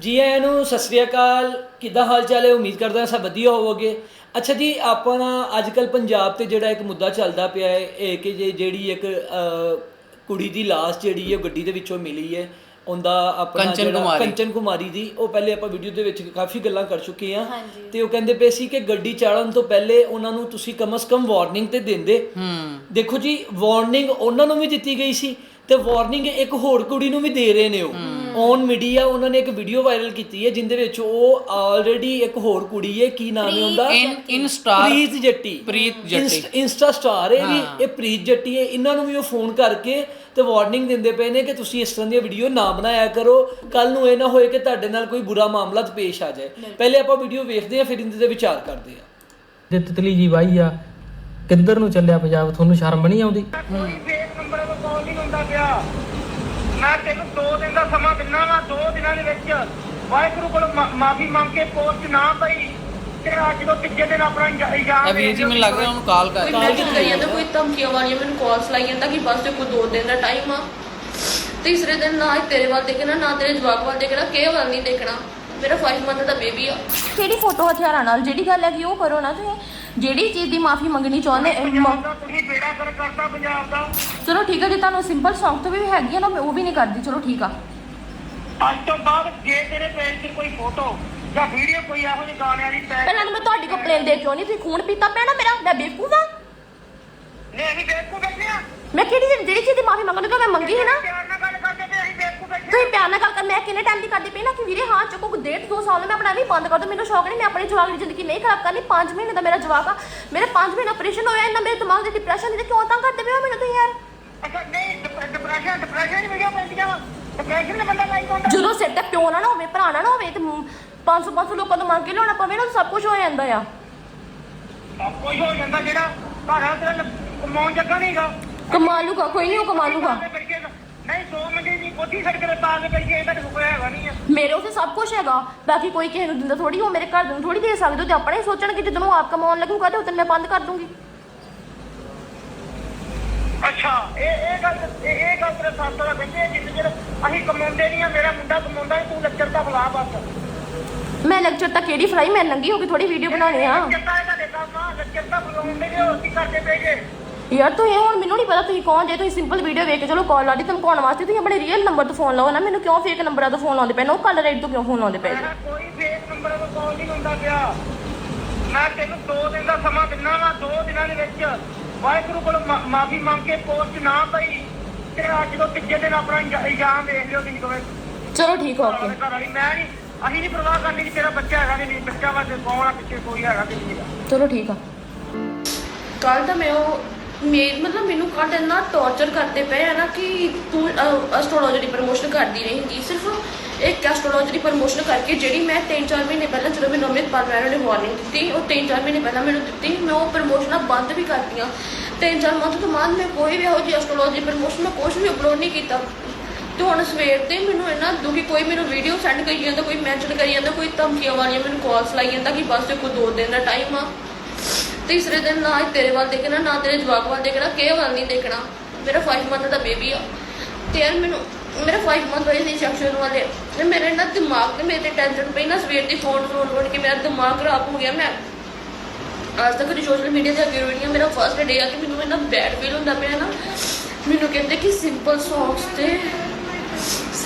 ਜੀ ਆਇਆਂ ਨੂੰ ਸਤਿ ਸ੍ਰੀ ਅਕਾਲ। ਕਿੱਦਾਂ ਹਾਲ ਚਾਲ ਹੈ? ਉਮੀਦ ਕਰਦਾ ਹਾਂ ਸਭ ਵਧੀਆ ਹੋਵੋਗੇ। ਅੱਛਾ ਜੀ ਆਪਾਂ ਅੱਜ ਕੱਲ ਪੰਜਾਬ ਤੇ ਜਿਹੜਾ ਇੱਕ ਮੁੱਦਾ ਚੱਲਦਾ ਪਿਆ ਹੈ ਇਹ ਕਿ ਜੇ ਜਿਹੜੀ ਇੱਕ ਕੁੜੀ ਦੀ ਲਾਸ਼ ਜਿਹੜੀ ਹੈ ਉਹ ਗੱਡੀ ਦੇ ਵਿੱਚੋਂ ਮਿਲੀ ਹੈ। ਉਹਦਾ ਆਪਣਾ ਕੰਚਨ ਜਿਹੜਾ- ਕੁਮਾਰੀ। ਕੰਚਨ ਕੁਮਾਰੀ ਦੀ ਉਹ ਪਹਿਲੇ ਆਪਾਂ ਵੀਡੀਓ ਦੇ ਵਿੱਚ ਕਾਫੀ ਗੱਲਾਂ ਕਰ ਚੁੱਕੇ ਆ ਤੇ ਉਹ ਕਹਿੰਦੇ ਪਏ ਸੀ ਕਿ ਗੱਡੀ ਚਾੜਨ ਤੋਂ ਪਹਿਲੇ ਉਹਨਾਂ ਨੂੰ ਤੁਸੀਂ ਕਮ ਸ ਕਮ ਵਾਰਨਿੰਗ ਤੇ ਦਿੰਦੇ। ਹੂੰ। ਦੇਖੋ ਜੀ ਵਾਰਨਿੰਗ ਉਹਨਾਂ ਨੂੰ ਵੀ ਦਿੱਤੀ ਗਈ ਸੀ। ਤੇ ਵਾਰਨਿੰਗ ਇੱਕ ਹੋਰ ਕੁੜੀ ਨੂੰ ਵੀ ਦੇ ਰਹੇ ਨੇ ਉਹ। ਔਨ ਮੀਡੀਆ ਉਹਨਾਂ ਨੇ ਇੱਕ ਵੀਡੀਓ ਵਾਇਰਲ ਕੀਤੀ ਹੈ ਜਿੰਦੇ ਵਿੱਚ ਉਹ ਆਲਰੇਡੀ ਇੱਕ ਹੋਰ ਕੁੜੀ ਹੈ ਕੀ ਨਾਮ ਹੈ ਉਹਦਾ? ਇਨ ਇਨ ਸਟਾਰ ਪ੍ਰੀਤ ਜੱਟੀ। ਪ੍ਰੀਤ ਜੱਟੀ। ਇੰਸਟ- ਸਟਾਰ ਹੈ ਵੀ ਇਹ ਪ੍ਰੀਤ ਜੱਟੀ ਹੈ। ਇਹਨਾਂ ਨੂੰ ਵੀ ਉਹ ਫੋਨ ਕਰਕੇ ਤੇ ਵਾਰਨਿੰਗ ਦਿੰਦੇ ਪਏ ਨੇ ਕਿ ਤੁਸੀਂ ਇਸ ਤਰ੍ਹਾਂ ਦੀਆਂ ਵੀਡੀਓ ਨਾ ਬਣਾਇਆ ਕਰੋ। ਕੱਲ ਨੂੰ ਇਹ ਨਾ ਹੋਏ ਕਿ ਤੁਹਾਡੇ ਨਾਲ ਕੋਈ ਬੁਰਾ ਮਾਮਲਾ ਤੇ ਪੇਸ਼ ਆ ਜਾਏ। ਪਹਿਲੇ ਆਪਾਂ ਵੀਡੀਓ ਵੇਖਦੇ ਹਾਂ ਫਿਰ ਇਹਦੇ ਤੇ ਵਿਚਾਰ ਕਰਦੇ ਹਾਂ। ਜੇ ਤਿਤਲੀ ਜੀ ਵਾਈ ਆ। ਕਿੱਧਰ ਨੂੰ ਚੱਲਿਆ ਪੰਜਾਬ? ਤੁਹਾਨੂੰ ਸ਼ਰਮ ਨਹੀਂ ਆਉਂਦੀ? ਕੋਈ ਫੇਕ ਨੰਬਰ ਤੋਂ ਕਾਲ ਨਹੀਂ ਹੁੰਦਾ ਪਿਆ। ਮੈਂ ਤੈਨੂੰ 2 ਦਿਨ ਦਾ ਸਮਾਂ ਦਿੰਦਾ ਵਾ 2 ਦਿਨਾਂ ਦੇ ਵਿੱਚ। ਵਾਹਿਗੁਰੂ ਕੋਲ ਮਾਫੀ ਮੰਗ ਕੇ ਪੋਸਟ ਨਾ ਪਈ। ਤੇ ਅੱਜ ਤੋਂ ਤੀਜੇ ਦਿਨ ਆਪਣਾ ਇੰਜਾ- ਇਲਜ਼ਾਮ ਇਹ ਵੀਰ ਜੀ ਮੈਨੂੰ ਲੱਗ ਰਿਹਾ ਉਹਨੂੰ ਕਾਲ ਕਰ। ਕੋਈ ਮੈਸੇਜ ਕਰੀ ਜਾਂਦਾ ਕੋਈ ਧਮਕੀਆਂ ਵਾਲੀਆਂ ਮੈਨੂੰ ਕਾਲਸ ਲਾਈ ਜਾਂਦਾ ਕਿ ਬਸ ਤੇ ਕੋਈ ਦੋ ਦਿਨ ਦਾ ਟਾਈਮ ਆ ਤੀਸਰੇ ਦਿਨ ਨਾ ਹੀ ਤੇਰੇ ਵੱਲ ਦੇਖਣਾ ਨਾ ਤੇਰੇ ਜਵਾਬ ਵੱਲ ਦੇਖਣਾ ਕਿਸੇ ਵੱਲ ਨਹੀਂ ਦੇਖਣਾ। ਮੇਰਾ 5 ਮੰਥ ਦਾ ਬੇਬੀ ਆ। ਕਿਹੜੀ ਫੋਟੋ ਹਥਿਆਰਾਂ ਨਾਲ? ਜਿਹੜੀ ਗੱਲ ਹੈ ਕਿ ਉਹ ਕਰੋ ਨਾ ਤੁਸੀਂ। ਜਿਹੜੀ ਚੀਜ਼ ਦੀ ਮਾਫੀ ਮੰਗਣੀ ਚਾਹੁੰਦੇ ਪੰਜਾਬ ਦਾ ਤੁਸੀਂ ਬੇੜਾ ਕਰ ਕਰਤਾ ਪੰਜਾਬ ਦਾ। ਚਲੋ ਠੀਕ ਹੈ ਜੇ ਤੁਹਾਨੂੰ ਸਿੰਪਲ ਸੌਂਗ ਤੋਂ ਵੀ ਹੈਗੀ ਆ ਨਾ ਮੈਂ ਉਹ ਵੀ ਨਹੀਂ ਕਰਦੀ ਚਲੋ ਠੀਕ ਆ। ਅੱਜ ਤੋਂ ਬਾਅਦ ਜੇ ਤੇਰੇ ਪੇਜ 'ਚ ਕੋਈ ਫੋਟੋ ਜਾਂ ਵੀਡੀਓ ਕੋਈ ਇਹੋ ਜਿਹੇ ਗਾਣਿਆਂ ਦੀ ਪੈ ਪਹਿਲਾਂ ਤਾਂ ਮੈਂ ਤੁਹਾਡੀ ਕੰਪਲੇਨ ਦੇ ਕਿਉਂ ਨਹੀਂ ਤੁਸੀਂ ਖੂਨ ਪੀਤਾ ਨਾ ਮੇਰਾ ਮੈਂ ਬੇਵਕੂਫ ਆ? ਨੇ ਅਸੀਂ ਬੇਵਕੂ ਬੈਠੇ ਆ। ਮੈਂ ਕਿਹੜੀ ਜਿਹੜੀ ਚੀਜ਼ ਦੀ ਮਾਫੀ ਮੰਗਣੀ ਤਾਂ ਮੈਂ ਮੰਗੀ ਹੈ ਨਾ? ਪਿਆਰ ਨਾਲ ਗੱਲ ਕਰਦੇ ਤੇ ਅਸੀਂ ਬੇਵਕੂ ਬੈਠੇ ਤੁਸੀਂ ਪਿਆਰ ਨਾਲ ਗੱਲ ਕਰ ਮੈਂ ਕਿੰਨੇ ਟਾਈਮ ਦੀ ਕਰਦੀ ਪਈ ਨਾ ਕਿ ਵੀਰੇ ਹਾਂ ਚੁੱਕੋ ਡੇਢ ਦੋ ਸਾਲ ਮੈਂ ਆਪਣਾ ਨਹੀਂ ਬੰਦ ਕਰ ਦੋ ਮੈਨੂੰ ਸ਼ੌਕ ਨਹੀਂ ਮੈਂ ਆਪਣੀ ਜਵਾਕ ਦੀ ਜ਼ਿੰਦਗੀ ਨਹੀਂ ਖਰਾਬ ਕਰਨੀ 5 ਮਹੀਨੇ ਦਾ ਮੇਰਾ ਜਵਾਕ ਆ ਮੇਰੇ 5 ਮਹੀਨੇ ਆਪਰੇਸ਼ਨ ਹੋਇਆ ਇੰਨਾ ਮੇਰੇ ਦਿਮਾਗ ਦੇ ਡਿਪਰੈਸ਼ਨ ਦੇ ਕਿਉਂ ਤੰਗ ਕਰਦੇ ਪਏ ਹੋ ਮੈਨੂੰ ਤੁਸੀਂ ਯਾਰ? ਅੱਛਾ ਨਹੀਂ ਡਿਪਰੈਸ਼ਨ ਡਿਪਰੈਸ਼ਨ ਦੀ ਵੀਡੀਓ ਪੈਂਦੀਆਂ ਵਾ ਡਿਪਰੈਸ਼ਨ ਬੰਦਾ ਹੁੰਦਾ। ਜਦੋਂ ਸਿਰ ਤੇ ਪਿਓ ਨਾ ਨਾ ਹੋਵੇ ਭਰਾ ਨਾ ਨਾ ਹੋਵੇ ਤੇ 500 500 ਲੋਕਾਂ ਤੋਂ ਮੰਗ ਕੇ ਲਿਆਉਣਾ ਪਵੇ ਨਾ ਸਭ ਕੁਝ ਹੋ ਜਾਂਦਾ ਆ। ਸਭ ਕੁਝ ਹੋ ਜਾਂਦਾ ਜਿਹੜਾ ਘਰ ਆ ਤੇਰਾ ਕਮਾਉਣ ਜੱਗਾ ਨਹੀਂਗਾ ਕਮਾ ਲੂਗਾ ਕੋਈ ਨਹੀਂ ਉਹ ਕਮਾ ਲੂਗਾ। ਨਹੀਂ 2 ਮਿੰਟ ਦੀ ਕੋਠੀ ਸੜਕ ਤੇ ਪਾ ਕੇ ਪਈਏ ਇਹਦਾ ਤਾਂ ਕੋਈ ਹੈਗਾ ਨਹੀਂ ਆ। ਮੇਰੇ ਉਸੇ ਸਭ ਕੁਝ ਹੈਗਾ। ਬਾਕੀ ਕੋਈ ਕਿਸੇ ਨੂੰ ਦਿੰਦਾ ਥੋੜੀ ਉਹ ਮੇਰੇ ਘਰ ਨੂੰ ਥੋੜੀ ਦੇ ਸਕਦੇ ਹੋ ਤੇ ਆਪਣੇ ਹੀ ਸੋਚਣਗੇ ਜਦੋਂ ਉਹ ਆਪ ਕਮਾਉਣ ਲੱਗੂਗਾ ਤੇ ਉਦੋਂ ਮੈਂ ਬੰਦ ਕਰ ਦੂੰਗੀ। ਅੱਛਾ ਇਹ ਇਹ ਗੱਲ ਇਹ ਇਹ ਗੱਲ ਤੇਰੇ ਸਾਥ ਦਾ ਕਹਿੰਦੇ ਜਿੰਨੇ ਚਿਰ ਅਸੀਂ ਕਮਾਉਂਦੇ ਨਹੀਂ ਆ ਮੇਰਾ ਮੁੰਡਾ ਕਮਾਉਂਦਾ ਤੂੰ ਲੱਚਰ ਦਾ ਬੁਲਾ ਬਸ। ਮੈਂ ਲੈਕਚਰ ਤਾਂ ਕਿਹੜੀ ਫਰਾਈ ਮੈਂ ਨੰਗੀ ਹੋ ਕੇ ਥੋੜੀ ਵੀਡੀਓ ਬਣਾਉਣੀ ਆ। ਲੱਚਰ ਦਾ ਤੁਹਾਡੇ ਕੰਮ ਆ ਲੱਚਰ ਦਾ ਬੁਲਾਉਂਦੇ ਨੇ ਹੋਰ ਕੀ ਕਰਦੇ ਪਏਗੇ ਯਾਰ ਤੁਸੀਂ ਹੁਣ ਮੈਨੂੰ ਨਹੀਂ ਪਤਾ ਤੁਸੀਂ ਕੌਣ ਜੇ ਤੁਸੀਂ ਸਿੰਪਲ ਵੀਡੀਓ ਵੇਖ ਕੇ ਚਲੋ ਕਾਲ ਲਾਡੀ ਧਮਕਾਉਣ ਵਾਸਤੇ ਤੁਸੀਂ ਆਪਣੇ ਰੀਅਲ ਨੰਬਰ ਤੋਂ ਫੋਨ ਲਾਓ ਨਾ ਮੈਨੂੰ ਕਿਉਂ ਫੇਕ ਨੰਬਰਾਂ ਤੋਂ ਫੋਨ ਲਾਉਂਦੇ ਪਏ ਨੇ? ਉਹ ਕੱਲ ਰੇਟ ਤੋਂ ਕਿਉਂ ਫੋਨ ਲਾਉਂਦੇ ਪਏ ਕੋਈ ਫੇਕ ਨੰਬਰ ਤੋਂ ਕਾਲ ਨਹੀਂ ਹੁੰਦਾ ਪਿਆ। ਮੈਂ ਤੈਨੂੰ 2 ਦਿਨ ਦਾ ਸਮਾਂ ਦਿੰਦਾ ਵਾ 2 ਦਿਨਾਂ ਦੇ ਵਿੱਚ। ਵਾਹਿਗੁਰੂ ਕੋਲ ਮਾਫੀ ਮੰਗ ਕੇ ਪੋਸਟ ਨਾ ਪਈ ਤੇ ਅੱਜ ਤੋਂ ਤੀਜੇ ਦਿਨ ਆਪਣਾ ਇਲਜ਼ਾਮ ਵੇਖ ਲਿਓ ਤੁਸੀਂ ਦੋਵੇਂ। ਚਲੋ ਠੀਕ ਆ ਓਕੇ ਆਪਣੇ ਘਰ ਵਾਲੀ ਮੈਂ ਨਹੀਂ ਅਸੀਂ ਨਹੀਂ ਪਰਵਾਹ ਕਰਨੀ ਕਿ ਤੇਰਾ ਬੱਚਾ ਹੈਗਾ ਕਿ ਨਹੀਂ ਬੱਚਾ ਵਾ ਤੇ ਕੌਣ ਆ ਪਿੱਛੇ ਕੋਈ ਹੈਗਾ ਕਿ ਨਹੀਂ ਹੈਗਾ। ਚਲੋ ਠੀਕ ਆ। ਕੱਲ ਤਾਂ ਮੈਂ ਉਹ ਮੇ ਮਤਲਬ ਮੈਨੂੰ ਕੱਲ ਇੰਨਾ ਟੌਰਚਰ ਕਰਦੇ ਪਏ ਆ ਨਾ ਕਿ ਤੂੰ ਐਸਟ੍ਰੋਲੋਜੀ ਦੀ ਪ੍ਰਮੋਸ਼ਨ ਕਰਦੀ ਰਹੇਂਗੀ। ਸਿਰਫ ਇੱਕ ਐਸਟ੍ਰੋਲੋਜੀ ਦੀ ਪ੍ਰਮੋਸ਼ਨ ਕਰਕੇ ਜਿਹੜੀ ਮੈਂ 3-4 ਮਹੀਨੇ ਪਹਿਲਾਂ ਜਦੋਂ ਮੈਨੂੰ ਅਮਿਤ ਪਾਲਵਾਨ ਨੇ ਵਾਰਨਿੰਗ ਦਿੱਤੀ, ਉਹ 3-4 ਮਹੀਨੇ ਪਹਿਲਾਂ ਮੈਨੂੰ ਦਿੱਤੀ, ਮੈਂ ਉਹ ਪ੍ਰਮੋਸ਼ਨਾਂ ਬੰਦ ਵੀ ਕਰਤੀਆਂ 3-4 ਮੰਥ ਤੋਂ ਬਾਅਦ ਮੈਂ ਕੋਈ ਵੀ ਇਹੋ ਜਿਹੀ ਐਸਟ੍ਰੋਲੋਜੀ ਪ੍ਰਮੋਸ਼ਨ ਮੈਂ ਕੁਝ ਵੀ ਅਪਲੋਡ ਨਹੀਂ ਕੀਤਾ। ਤੇ ਹੁਣ ਸਵੇਰ ਤੇ ਮੈਨੂੰ ਇੰਨਾ ਦੁਖੀ ਕੋਈ ਮੈਨੂੰ ਵੀਡੀਓ ਸੈਂਡ ਕਰੀ ਜਾਂਦਾ, ਕੋਈ ਮੈਂਸ਼ਨ ਕਰੀ ਜਾਂਦਾ, ਕੋਈ ਧਮਕੀਆਂ ਵਾਲੀਆਂ ਮੈਨੂੰ ਕਾਲਸ ਲਾਈ ਜਾਂਦਾ ਕਿ ਬਸ ਤੇ ਕੋਈ ਦੋ ਦਿਨ ਦਾ ਟਾਈਮ ਆ। ਤੀਸਰੇ ਦਿਨ ਨਾ ਹੀ ਤੇਰੇ ਵੱਲ ਦੇਖਣਾ, ਨਾ ਤੇਰੇ ਜਵਾਬ ਵੱਲ ਦੇਖਣਾ, ਕਿਸੇ ਵੱਲ ਨਹੀਂ ਦੇਖਣਾ। ਮੇਰਾ 5 ਮੰਥ ਦਾ ਬੇਬੀ ਆ। ਤੇ ਯਾਰ ਮੈਨੂੰ, ਮੇਰਾ 5 ਮੰਥ ਹੋਏ ਸੀ ਸੈਕਸ਼ਨ ਵਾਲੇ। ਤੇ ਮੇਰੇ ਨਾ ਦਿਮਾਗ ਤੇ ਮੇਰੇ ਤੇ ਟੈਨਸ਼ਨ ਪਈ ਨਾ, ਸਵੇਰ ਦੀ ਫੋਨ ਫੋਨ ਫੋਨ ਕੇ ਮੇਰਾ ਦਿਮਾਗ ਖਰਾਬ ਹੋ ਗਿਆ। ਮੈਂ ਅੱਜ ਤੱਕ ਦੀ ਸੋਸ਼ਲ ਮੀਡੀਆ ਤੇ ਅੱਗੇ ਹੋਈ ਮੇਰਾ ਫਰਸਟ ਡੇ ਆ ਕਿ ਮੈਨੂੰ ਇੰਨਾ ਬੈਡ ਫੀਲ ਹੁੰਦਾ ਪਿਆ ਨਾ। ਮੈਨੂੰ ਕਹਿੰਦੇ ਕਿ ਸਿੰਪਲ ਸੌਂਗਸ ਤੇ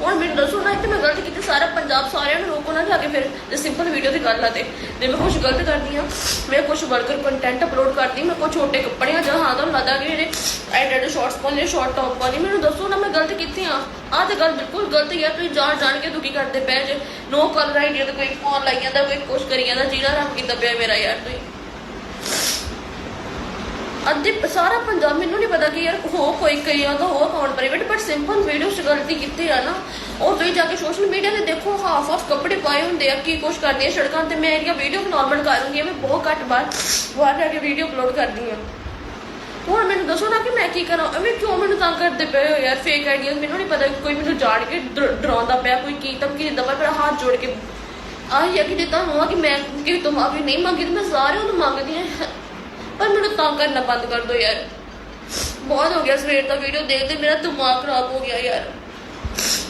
ਹੁਣ ਮੈਨੂੰ ਦੱਸੋ ਨਾ ਕਿ ਮੈਂ ਗਲਤ ਕੀਤੀ ਸਾਰਾ ਪੰਜਾਬ ਸਾਰਿਆਂ ਨੂੰ ਰੋਕੋ ਨਾ ਜਾ ਕੇ ਫਿਰ ਜੇ ਸਿੰਪਲ ਵੀਡੀਓ ਦੀ ਗੱਲ ਆ ਤੇ। ਜੇ ਮੈਂ ਕੁਝ ਗਲਤ ਕਰਦੀ ਆ, ਮੈਂ ਕੁਝ ਵਰਕਰ ਕੰਟੈਂਟ ਅਪਲੋਡ ਕਰਦੀ, ਮੈਂ ਕੋਈ ਛੋਟੇ ਕੱਪੜੇ ਆ ਜਾਂ ਹਾਂ ਤੁਹਾਨੂੰ ਲੱਗਦਾ ਕਿ ਜਿਹੜੇ ਐਡਿਟ ਸ਼ਾਰਟਸ ਪਾਉਂਦੇ ਸ਼ਾਰਟ ਟੌਪ ਪਾਉਂਦੇ, ਮੈਨੂੰ ਦੱਸੋ ਨਾ, ਮੈਂ ਗਲਤ ਕੀਤੀ ਆ। ਆਹ ਤੇ ਗੱਲ ਬਿਲਕੁਲ ਗਲਤ ਹੀ ਆ, ਤੁਸੀਂ ਜਾਣ ਜਾਣ ਕੇ ਦੁਖੀ ਕਰਦੇ ਪਏ ਜੇ। ਨੋ ਕਲਰ ਆਈਡੀਆ ਤੇ ਕੋਈ ਫੋਨ ਲਾਈ ਜਾਂਦਾ, ਕੋਈ ਕੁਛ ਕਰੀ ਜਾਂਦਾ ਜਿਹੜਾ ਰੰਗ ਕੀਤਾ ਪਿਆ ਮੇਰਾ ਯਾਰ ਤੁਸੀਂ। ਅੱਧੇ ਸਾਰਾ ਪੰਜਾਬ ਮੈਨੂੰ ਨਹੀਂ ਪਤਾ ਕਿ ਯਾਰ ਹੋ ਕੋਈ ਕਈ ਆ ਤਾਂ ਹੋ account private but simple video ਚ ਗਲਤੀ ਕੀਤੀ ਆ ਨਾ, ਉਹ ਤੁਸੀਂ ਜਾ ਕੇ ਸੋਸ਼ਲ ਮੀਡੀਆ ਤੇ ਦੇਖੋ ਹਾਫ ਆਫ ਕੱਪੜੇ ਪਾਏ ਹੁੰਦੇ ਆ, ਕੀ ਕੁਛ ਕਰਦੀ ਆ ਸੜਕਾਂ ਤੇ, ਮੈਂ ਇਹਦੀਆਂ ਵੀਡੀਓ ਨਾਰਮਲ ਕਰੂੰਗੀ ਮੈਂ ਬਹੁਤ ਘੱਟ ਬਾਰ ਬਾਹਰ ਜਾ ਕੇ ਵੀਡੀਓ ਅਪਲੋਡ ਕਰਦੀ ਆ। ਹੁਣ ਮੈਨੂੰ ਦੱਸੋ ਨਾ ਕਿ ਮੈਂ ਕੀ ਕਰਾਂ, ਐਵੇਂ ਕਿਉਂ ਮੈਨੂੰ ਤੰਗ ਕਰਦੇ ਪਏ ਹੋ ਯਾਰ ਫੇਕ ਆਈਡੀਆ ਮੈਨੂੰ ਨਹੀਂ ਪਤਾ ਕੋਈ ਮੈਨੂੰ ਜਾਣ ਕੇ ਡਰਾਉਂਦਾ ਪਿਆ, ਕੋਈ ਕੀ ਧਮਕੀ ਦਿੰਦਾ ਪਿਆ, ਮੇਰਾ ਹੱਥ ਜੋੜ ਕੇ। ਆਹੀ ਆ ਕਿ ਜੇ ਤੁਹਾਨੂੰ ਆ ਕਿ ਮੈਂ ਕਿ ਤੋਂ ਮਾਫੀ ਨਹੀਂ ਮੰਗੀ ਤੇ ਮੈਂ ਸਾਰਿਆਂ ਨੂੰ ਮੰਗਦੀ ਹਾਂ ਪਰ ਮੈਨੂੰ ਤਾਂ ਕਰਨਾ ਬੰਦ ਕਰ ਦਿਓ ਯਾਰ। ਬਹੁਤ ਹੋ ਗਿਆ ਸਵੇਰ ਦਾ ਵੀਡੀਓ ਦੇਖਦੇ ਮੇਰਾ ਦਿਮਾਗ ਖਰਾਬ ਹੋ ਗਿਆ ਯਾਰ।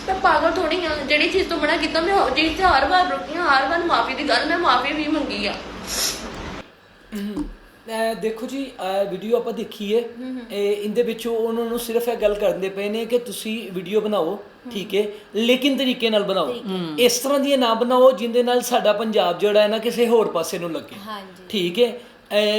ਮੈਂ ਪਾਗਲ ਥੋੜੀ ਆ ਜਿਹੜੀ ਚੀਜ਼ ਤੋਂ ਮਨਾ ਕੀਤਾ ਮੈਂ ਚੀਜ਼ ਤੇ ਹਰ ਵਾਰ ਰੁਕੀ ਹਾਂ ਹਰ ਵਾਰ ਮਾਫੀ ਦੀ ਗੱਲ ਮੈਂ ਮਾਫੀ ਵੀ ਮੰਗੀ ਆ। ਦੇਖੋ ਜੀ ਵੀਡੀਓ ਆਪਾਂ ਦੇਖੀ ਹੈ ਇਹ ਇਹਦੇ ਵਿੱਚੋਂ ਉਹਨਾਂ ਨੂੰ ਸਿਰਫ ਇਹ ਗੱਲ ਕਰਦੇ ਪਏ ਨੇ ਕਿ ਤੁਸੀਂ ਵੀਡੀਓ ਬਣਾਓ ਠੀਕ ਹੈ? ਲੇਕਿਨ ਤਰੀਕੇ ਨਾਲ ਬਣਾਓ। ਇਸ ਤਰ੍ਹਾਂ ਦੀਆਂ ਨਾ ਬਣਾਓ ਜਿੰਦੇ ਨਾਲ ਸਾਡਾ ਪੰਜਾਬ ਜਿਹੜਾ ਹੈ ਨਾ ਕਿਸੇ ਹੋਰ ਪਾਸੇ ਨੂੰ ਲੱਗੇ। ਠੀਕ ਹੈ?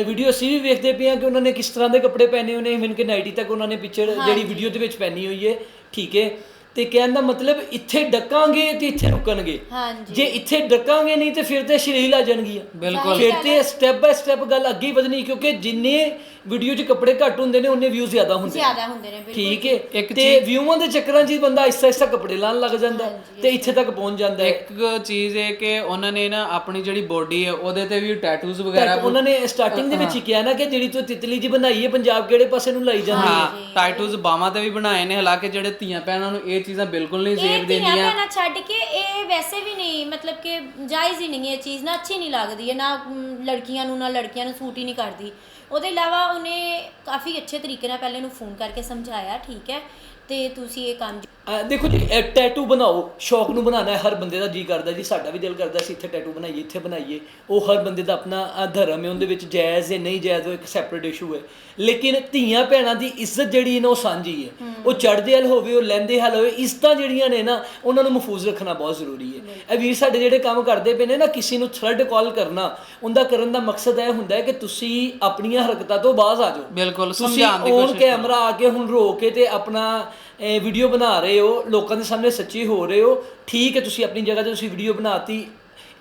ਵੀਡੀਓ ਅਸੀਂ ਵੀ ਵੇਖਦੇ ਪਏ ਹਾਂ ਕਿ ਉਹਨਾਂ ਨੇ ਕਿਸ ਤਰ੍ਹਾਂ ਦੇ ਕੱਪੜੇ ਪਹਿਨੇ ਹੋਏ ਨੇ ਇਵਨ ਕਿ ਨਾਈਟੀ ਤੱਕ ਉਹਨਾਂ ਨੇ ਪਿਕਚਰ ਜਿਹੜੀ ਵੀਡੀਓ ਦੇ ਵਿੱਚ ਪਹਿਨੀ ਹੋਈ ਹੈ। ਠੀਕ ਹੈ। ਤੇ ਕਹਿਣ ਦਾ ਮਤਲਬ ਇੱਥੇ ਡੱਕਾਂਗੇ ਤੇ ਇੱਥੇ ਰੁਕਣਗੇ। ਹਾਂਜੀ। ਜੇ ਇੱਥੇ ਡੱਕਾਂਗੇ ਨਹੀਂ ਤੇ ਫਿਰ ਤੇ ਸ਼ਰੀਲ ਆ ਜਾਣਗੀਆਂ। ਬਿਲਕੁਲ। ਫਿਰ ਤੇ ਸਟੈਪ ਬਾਈ ਸਟੈਪ ਗੱਲ ਅੱਗੇ ਹੀ ਵਧਣੀ ਕਿਉਂਕਿ ਜਿੰਨੇ ਵੀਡੀਓ 'ਚ ਕੱਪੜੇ ਘੱਟ ਹੁੰਦੇ ਨੇ ਉਹਨੇ ਵਿਊਜ਼ ਜ਼ਿਆਦਾ ਹੁੰਦੇ ਨੇ। ਜ਼ਿਆਦਾ ਹੁੰਦੇ ਨੇ ਬਿਲਕੁਲ। ਠੀਕ ਹੈ ਤੇ ਵਿਊਆਂ ਦੇ ਚੱਕਰਾਂ 'ਚ ਹੀ ਬੰਦਾ ਆਹਿਸਤਾ ਆਹਿਸਤਾ ਕੱਪੜੇ ਲਾਣ ਲੱਗ ਜਾਂਦਾ ਹੈ ਤੇ ਇੱਥੇ ਤੱਕ ਪਹੁੰਚ ਜਾਂਦਾ ਹੈ। ਇੱਕ ਚੀਜ਼ ਹੈ ਕਿ ਉਹਨਾਂ ਨੇ ਨਾ ਆਪਣੀ ਜਿਹੜੀ ਬੋਡੀ ਹੈ ਉਹਦੇ ਤੇ ਵੀ ਟੈਟੂਜ਼ ਵਗੈਰਾ ਉਹਨਾਂ ਨੇ ਸਟਾਰਟਿੰਗ ਦੇ ਵਿੱਚ ਹੀ ਕਿਹਾ ਨਾ ਕਿ ਜਿਹੜੀ ਤੂੰ ਤਿਤਲੀ ਜੀ ਬਣਾਈ ਹੈ ਪੰਜਾਬ ਕਿਹੜੇ ਪਾਸੇ ਨੂੰ ਲਾਈ ਜਾਂਦੀ ਹੈ। ਹਾਂ ਟੈਟੂਜ਼ ਬਾਹਾਂ ਤੇ ਵੀ ਬਣਾਏ ਨੇ ਹਾਲਾਂਕਿ ਜਿਹੜੇ ਧੀਆਂ ਭੈਣਾਂ ਨੂੰ ਇਹ ਚੀਜ਼ਾਂ ਬਿਲਕੁਲ ਨਹੀਂ ਇਹ ਜ਼ੇਬ ਧੀਆਂ ਦਿੰਦੀਆਂ। ਭੈਣਾਂ ਛੱਡ ਕੇ ਇਹ ਵੈਸੇ ਵੀ ਨਹੀਂ ਮਤਲਬ ਕਿ ਜਾਇਜ਼ ਹੀ ਨਹੀਂ ਇਹ ਚੀਜ਼ ਨਾ ਅੱਛੀ ਨਹੀਂ ਲੱਗਦੀ ਹੈ ਨਾ ਮ, ਲੜਕੀਆਂ ਨੂੰ ਨਾ ਲੜਕੀਆਂ ਨੂੰ ਸੂਟ ਹੀ ਨਹੀਂ ਕਰਦੀ। ਉਹਦੇ ਇਲਾਵਾ ਉਹਨੇ ਕਾਫੀ ਅੱਛੇ ਤਰੀਕੇ ਨਾਲ ਪਹਿਲੇ ਨੂੰ ਫੋਨ ਕਰਕੇ ਸਮਝਾਇਆ ਠੀਕ ਹੈ? ਤੇ ਤੁਸੀਂ ਇਹ ਕੰਮ ਦੇਖੋ ਜੀ ਟੈਟੂ ਬਣਾਓ ਸ਼ੌਕ ਨੂੰ ਬਣਾਉਣਾ ਹੈ ਹਰ ਬੰਦੇ ਦਾ ਜੀ ਕਰਦਾ ਜੀ ਸਾਡਾ ਵੀ ਦਿਲ ਕਰਦਾ ਸੀ ਇੱਥੇ ਟੈਟੂ ਬਣਾਈਏ ਇੱਥੇ ਬਣਾਈਏ। ਉਹ ਹਰ ਬੰਦੇ ਦਾ ਆਪਣਾ ਧਰਮ ਹੈ ਉਹਦੇ ਵਿੱਚ ਜਾਇਜ਼ ਹੈ ਨਹੀਂ ਜਾਇਜ਼ ਉਹ ਇੱਕ ਸੈਪਰੇਟ ਇਸ਼ੂ ਹੈ। ਲੇਕਿਨ ਧੀਆਂ ਭੈਣਾਂ ਦੀ ਇੱਜ਼ਤ ਜਿਹੜੀ ਹੈ ਨਾ ਉਹ ਸਾਂਝੀ ਹੈ। ਉਹ ਚੜ੍ਹਦੇ ਹਲ ਹੋਵੇ ਉਹ ਲੈਂਦੇ ਹਲ ਹੋਵੇ ਇੱਜ਼ਤਾਂ ਜਿਹੜੀਆਂ ਨੇ ਨਾ ਉਹਨਾਂ ਨੂੰ ਮਹਫੂਜ਼ ਰੱਖਣਾ ਬਹੁਤ ਜ਼ਰੂਰੀ ਹੈ। ਇਹ ਵੀਰ ਸਾਡੇ ਜਿਹੜੇ ਕੰਮ ਕਰਦੇ ਪਏ ਨੇ ਨਾ ਕਿਸੇ ਨੂੰ ਥਰਡ ਕਾਲ ਕਰਨਾ ਉਹਦਾ ਕਰਨ ਦਾ ਮਕਸਦ ਇਹ ਹੁੰਦਾ ਹੈ ਕਿ ਤੁਸੀਂ ਆਪਣੀਆਂ ਹਰਕਤਾਂ ਤੋਂ ਬਾਜ਼ ਆ ਜਾਓ। ਬਿਲਕੁਲ ਸਮਝਾਉਣ ਦੀ ਕੋਸ਼ਿਸ਼ ਕਰੋ। ਕੈਮਰਾ ਆ ਕੇ ਹੁਣ ਰੋ ਕੇ ਤੇ ਆਪਣਾ ਵੀਡੀਓ ਬਣਾ ਰਹੇ ਹੋ ਲੋਕਾਂ ਦੇ ਸਾਹਮਣੇ ਸੱਚੀ ਹੋ ਰਹੇ ਹੋ ਠੀਕ ਹੈ ਤੁਸੀਂ ਆਪਣੀ ਜਗ੍ਹਾ ਤੇ ਤੁਸੀਂ ਵੀਡੀਓ ਬਣਾਤੀ।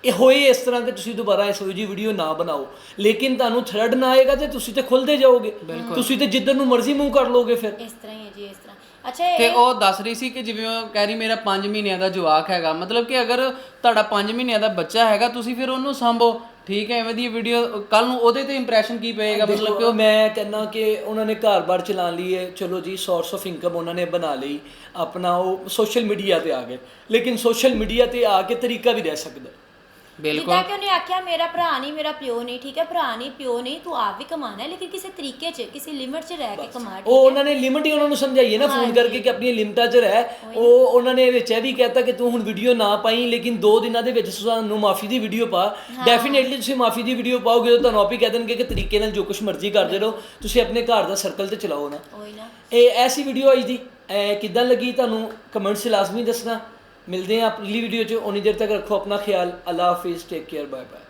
ਇਹ ਹੋਏ ਇਸ ਤਰ੍ਹਾਂ ਕਿ ਤੁਸੀਂ ਦੁਬਾਰਾ ਇਸ ਜੀ ਵੀਡੀਓ ਨਾ ਬਣਾਓ। ਲੇਕਿਨ ਤੁਹਾਨੂੰ ਥਰਡ ਨਾ ਆਏਗਾ ਤੇ ਤੁਸੀਂ ਤੇ ਖੁੱਲਦੇ ਜਾਓਗੇ। ਤੁਸੀਂ ਤੇ ਜਿੱਧਰ ਨੂੰ ਮਰਜ਼ੀ ਮੂੰਹ ਕਰ ਲੋਗੇ ਫਿਰ। ਇਸ ਤਰ੍ਹਾਂ ਹੀ ਹੈ ਜੀ ਇਸ ਤਰ੍ਹਾਂ। ਅੱਛਾ ਤੇ ਉਹ ਦੱਸ ਰਹੀ ਸੀ ਕਿ ਜਿਵੇਂ ਉਹ ਕਹਿ ਰਹੀ ਮੇਰਾ 5 ਮਹੀਨਿਆਂ ਦਾ ਜਵਾਕ ਹੈਗਾ ਮਤਲਬ ਕਿ ਅਗਰ ਤੁਹਾਡਾ 5 ਮਹੀਨਿਆਂ ਦਾ ਬੱਚਾ ਹੈਗਾ ਤੁਸੀਂ ਫਿਰ ਉਹਨੂੰ ਸੰਭੋ। ਠੀਕ ਹੈ ਦੀ ਵੀਡੀਓ ਕੱਲ ਨੂੰ ਉਹਦੇ ਤੇ ਇੰਪ੍ਰੈਸ਼ਨ ਕੀ ਪਏਗਾ ਮਤਲਬ ਕਿ ਮੈਂ ਕਹਿੰਦਾ ਕਿ ਉਹਨਾਂ ਨੇ ਘਰ-ਬਾਰ ਚਲਾਉਣ ਲਈ ਹੈ ਚਲੋ ਜੀ ਸੋਰਸ ਆਫ ਇਨਕਮ ਉਹਨਾਂ ਨੇ ਬਣਾ ਲਈ ਆਪਣਾ ਉਹ ਸੋਸ਼ਲ ਮੀਡੀਆ ਤੇ ਆ ਗਏ ਲੇਕਿਨ ਸੋਸ਼ਲ ਮੀਡੀਆ ਤੇ ਆ ਕੇ ਤਰੀਕਾ ਵੀ ਰਹਿ ਸਕਦਾ। ਬਿਲਕੁਲ। ਜਿੱਦਾਂ ਕਿ ਉਹਨੇ ਆਖਿਆ ਮੇਰਾ ਭਰਾ ਨਹੀਂ ਮੇਰਾ ਪਿਓ ਨਹੀਂ ਠੀਕ ਹੈ ਭਰਾ ਨਹੀਂ ਪਿਓ ਨਹੀਂ ਤੂੰ ਆਪ ਵੀ ਕਮਾਣਾ ਹੈ ਲੇਕਿਨ ਕਿਸੇ ਤਰੀਕੇ 'ਚ ਕਿਸੇ ਲਿਮਿਟ 'ਚ ਰਹਿ ਕੇ ਕਮਾ ਠੀਕ ਉਹ ਉਹਨਾਂ ਨੇ ਲਿਮਿਟ ਹੀ ਉਹਨਾਂ ਨੂੰ ਸਮਝਾਈ ਹੈ ਨਾ ਫੋਨ ਕਰਕੇ ਕਿ ਆਪਣੀਆਂ ਲਿਮਟਾਂ 'ਚ ਰਹਿ। ਉਹ ਉਹਨਾਂ ਨੇ ਵਿੱਚ ਇਹ ਵੀ ਕਹਿਤਾ ਕਿ ਤੂੰ ਹੁਣ ਵੀਡੀਓ ਨਾ ਪਾਈ ਲੇਕਿਨ 2 ਦਿਨਾਂ ਦੇ ਵਿੱਚ ਸਾਨੂੰ ਮਾਫੀ ਦੀ ਵੀਡੀਓ ਪਾ। ਡੈਫੀਨਿਟਲੀ ਤੁਸੀਂ ਮਾਫੀ ਦੀ ਵੀਡੀਓ ਪਾਓਗੇ ਤਾਂ ਤੁਹਾਨੂੰ ਆਪ ਹੀ ਕਹਿ ਦੇਣਗੇ ਕਿ ਤਰੀਕੇ ਨਾਲ ਜੋ ਕੁਝ ਮਰਜ਼ੀ ਕਰਦੇ ਰਹੋ ਤੁਸੀਂ ਆਪਣੇ ਘਰ ਦਾ ਸਰਕਲ ਤੇ ਚਲਾਓ ਨਾ। ਉਹੀ ਨਾ। ਇਹ ਐਸੀ ਵੀਡੀਓ ਆਈ ਦੀ ਇਹ ਕਿੱਦਾਂ ਲੱਗੀ ਤੁਹਾਨੂੰ? ਕਮੈਂਟਸ ਲਾਜ਼ਮੀ ਦੱਸਣਾ। ਮਿਲਦੇ ਹਾਂ ਅਗਲੀ ਵੀਡੀਓ 'ਚ। ਉਨੀ ਦੇਰ ਤੱਕ ਰੱਖੋ ਆਪਣਾ ਖਿਆਲ। ਅੱਲਾ ਹਾਫਿਜ਼। Take care bye bye